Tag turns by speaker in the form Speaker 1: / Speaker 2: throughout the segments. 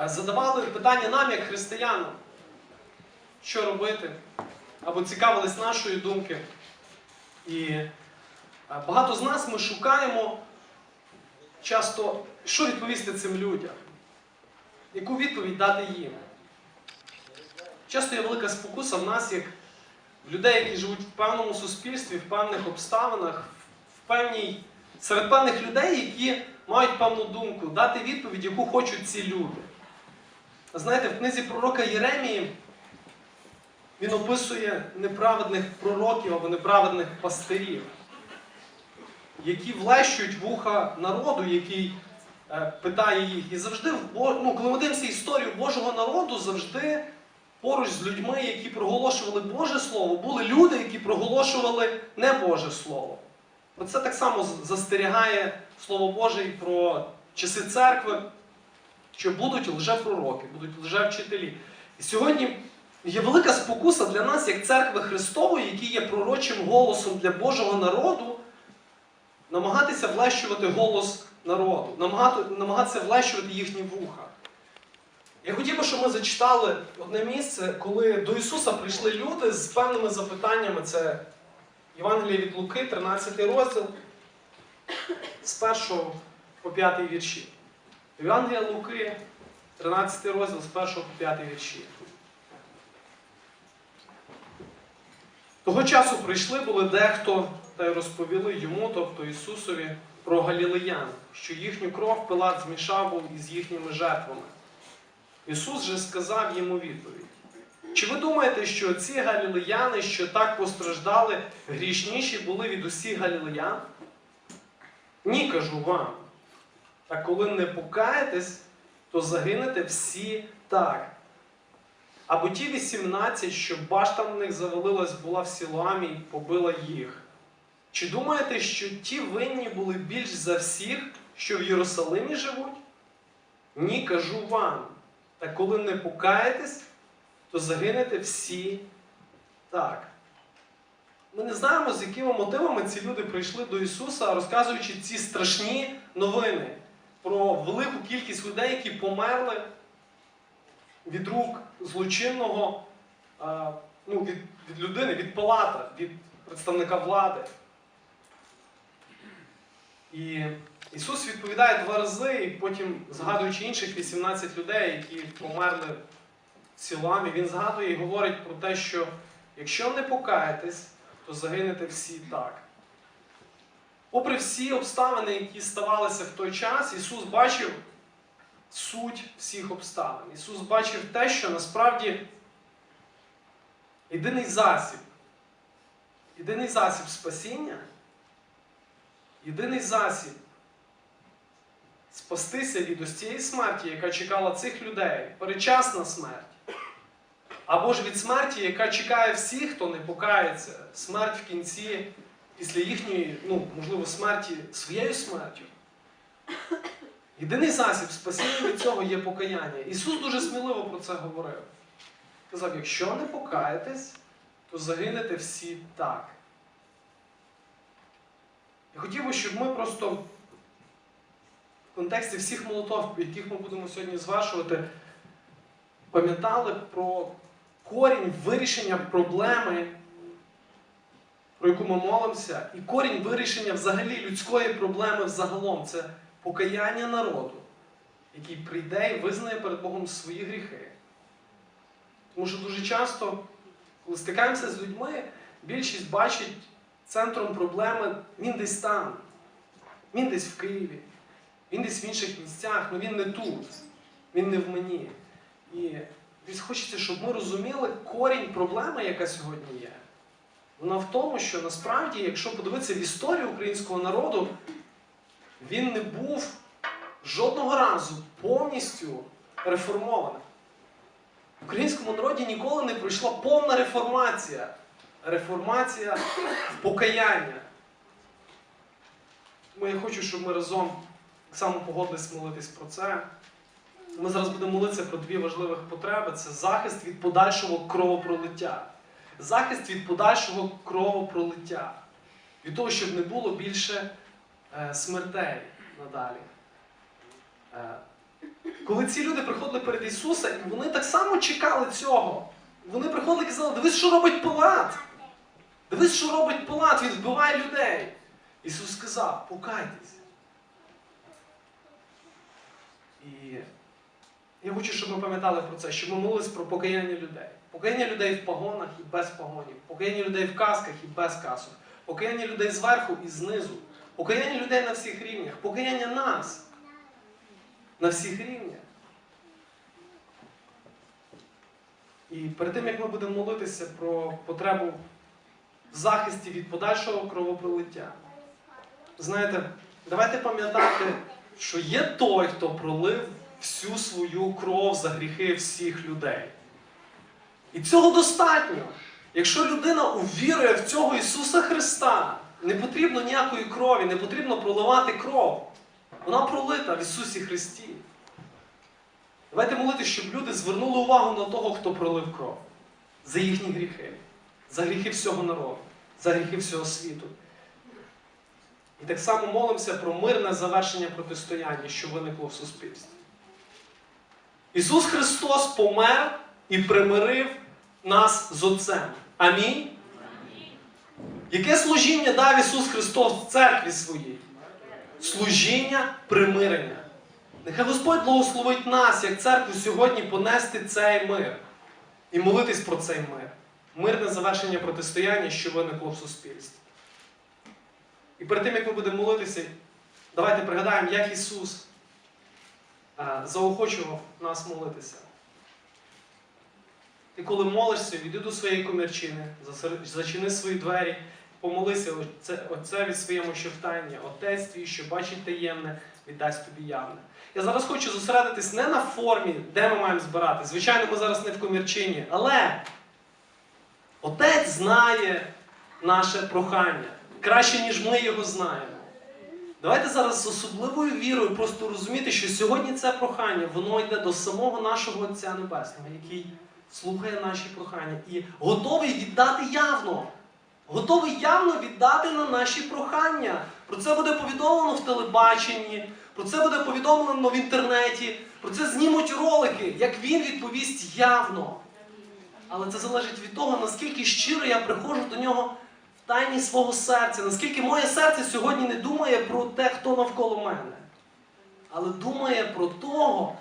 Speaker 1: е, задавали питання нам, як християнам, що робити, або цікавились нашої думки. І е, багато з нас ми шукаємо часто, що відповісти цим людям, яку відповідь дати їм. Часто є велика спокуса в нас, як в людей, які живуть в певному суспільстві, в певних обставинах, в певній, серед певних людей, які мають певну думку, дати відповідь, яку хочуть ці люди. Знаєте, в книзі пророка Єремії він описує неправедних пророків або неправедних пастирів, які влещують вуха народу, який е, питає їх. І завжди, ну, коли ми дивимося історію Божого народу, завжди поруч з людьми, які проголошували Боже Слово, були люди, які проголошували не Боже Слово. Оце так само застерігає Слово Боже і про часи церкви, що будуть лжепророки, будуть лжевчителі. І сьогодні є велика спокуса для нас, як церкви Христової, які є пророчим голосом для Божого народу, намагатися влещувати голос народу, намагатися влещувати їхні вуха. Я хотів би, щоб ми зачитали одне місце, коли до Ісуса прийшли люди з певними запитаннями. Це Євангеліє від Луки, 13 розділ, з 1 по 5 вірші. Євангелія Луки, 13 розділ, з 1 по 5 вірші. Того часу прийшли були дехто та й розповіли йому, тобто Ісусові, про галілеян, що їхню кров Пилат змішав був із їхніми жертвами. Ісус же сказав йому відповідь. Чи ви думаєте, що ці галілеяни, що так постраждали, грішніші були від усіх галілеян? Ні, кажу вам. Та коли не покаєтесь, то загинете всі так. Або ті 18, що башта на них завалилась, була в Сілуамі і побила їх. Чи думаєте, що ті винні були більш за всіх, що в Єрусалимі живуть? Ні, кажу вам. Та коли не покаєтесь, то загинете всі так. Ми не знаємо, з якими мотивами ці люди прийшли до Ісуса, розказуючи ці страшні новини про велику кількість людей, які померли від рук злочинного, ну, від, від людини, від палата, від представника влади. І Ісус відповідає два рази, і потім, згадуючи інших 18 людей, які померли в Сілуамі, він згадує і говорить про те, що якщо не покаєтесь, то загинете всі так. Попри всі обставини, які ставалися в той час, Ісус бачив суть всіх обставин. Ісус бачив те, що насправді єдиний засіб, єдиний засіб спасіння, єдиний засіб спастися від ось цієї смерті, яка чекала цих людей, перечасна смерть. Або ж від смерті, яка чекає всіх, хто не покається, смерть в кінці, після їхньої, ну, можливо, смерті своєю смертю. Єдиний засіб спасіння від цього є покаяння. Ісус дуже сміливо про це говорив. Сказав, якщо не покаєтесь, то загинете всі так. Я хотів би, щоб ми просто в контексті всіх молотов, яких ми будемо сьогодні звершувати, пам'ятали про корінь вирішення проблеми, про яку ми молимося, і корінь вирішення взагалі людської проблеми взагалом це покаяння народу, який прийде і визнає перед Богом свої гріхи. Тому що дуже часто, коли стикаємося з людьми, більшість бачить центром проблеми він десь там, він десь в Києві, він десь в інших місцях, але він не тут, він не в мені. І десь хочеться, щоб ми розуміли корінь проблеми, яка сьогодні є. Вона в тому, що насправді, якщо подивитися в історію українського народу, він не був жодного разу повністю реформований. В українському народі ніколи не пройшла повна реформація. Реформація покаяння. Тому я хочу, щоб ми разом так само погодились молитись про це. Ми зараз будемо молитися про дві важливих потреби: це захист від подальшого кровопролиття. Захист від подальшого кровопролиття. Від того, щоб не було більше е, смертей надалі. Е, Коли ці люди приходили перед Ісуса, вони так само чекали цього. Вони приходили і казали, дивись, що робить Пилат. Дивись, що робить Пилат, він вбиває людей. Ісус сказав, покайтесь. І я хочу, щоб ми пам'ятали про це, щоб ми молились про покаяння людей. Покаяння людей в погонах і без погонів, покаяння людей в касках і без касок, покаяння людей зверху і знизу, покаяння людей на всіх рівнях, покаяння нас на всіх рівнях. І перед тим, як ми будемо молитися про потребу в захисті від подальшого кровопролиття, знаєте, давайте пам'ятати, що є той, хто пролив всю свою кров за гріхи всіх людей. І цього достатньо. Якщо людина увірує в цього Ісуса Христа, не потрібно ніякої крові, не потрібно проливати кров. Вона пролита в Ісусі Христі. Давайте молитися, щоб люди звернули увагу на того, хто пролив кров. За їхні гріхи, за гріхи всього народу, за гріхи всього світу. І так само молимося про мирне завершення протистояння, що виникло в суспільстві. Ісус Христос помер і примирив нас з Отцем. Амінь. Яке служіння дав Ісус Христос в церкві своїй? Служіння примирення. Нехай Господь благословить нас, як церкву, сьогодні понести цей мир і молитись про цей мир. Мирне завершення протистояння, що виникло в суспільстві. І перед тим, як ми будемо молитися, давайте пригадаємо, як Ісус заохочував нас молитися. Ти коли молишся, віди до своєї комірчини, зачини свої двері, помолися Отцеві своєму, що в тайні, Отець твій, що бачить таємне, віддасть тобі явне. Я зараз хочу зосередитись не на формі, де ми маємо збирати. Звичайно, ми зараз не в комірчині, але Отець знає наше прохання краще, ніж ми його знаємо. Давайте зараз з особливою вірою просто розуміти, що сьогодні це прохання, воно йде до самого нашого Отця Небесного, який слухає наші прохання і готовий віддати явно. Готовий явно віддати на наші прохання. Про це буде повідомлено в телебаченні, про це буде повідомлено в інтернеті, про це знімуть ролики, як він відповість явно. Але це залежить від того, наскільки щиро я приходжу до нього тайні свого серця, наскільки моє серце сьогодні не думає про те, хто навколо мене, але думає про того,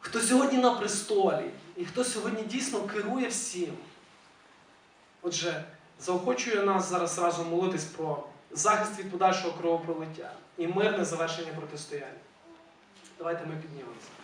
Speaker 1: хто сьогодні на престолі і хто сьогодні дійсно керує всім. Отже, заохочую нас зараз разом молитись про захист від подальшого кровопролиття і мирне завершення протистояння. Давайте ми піднімемося.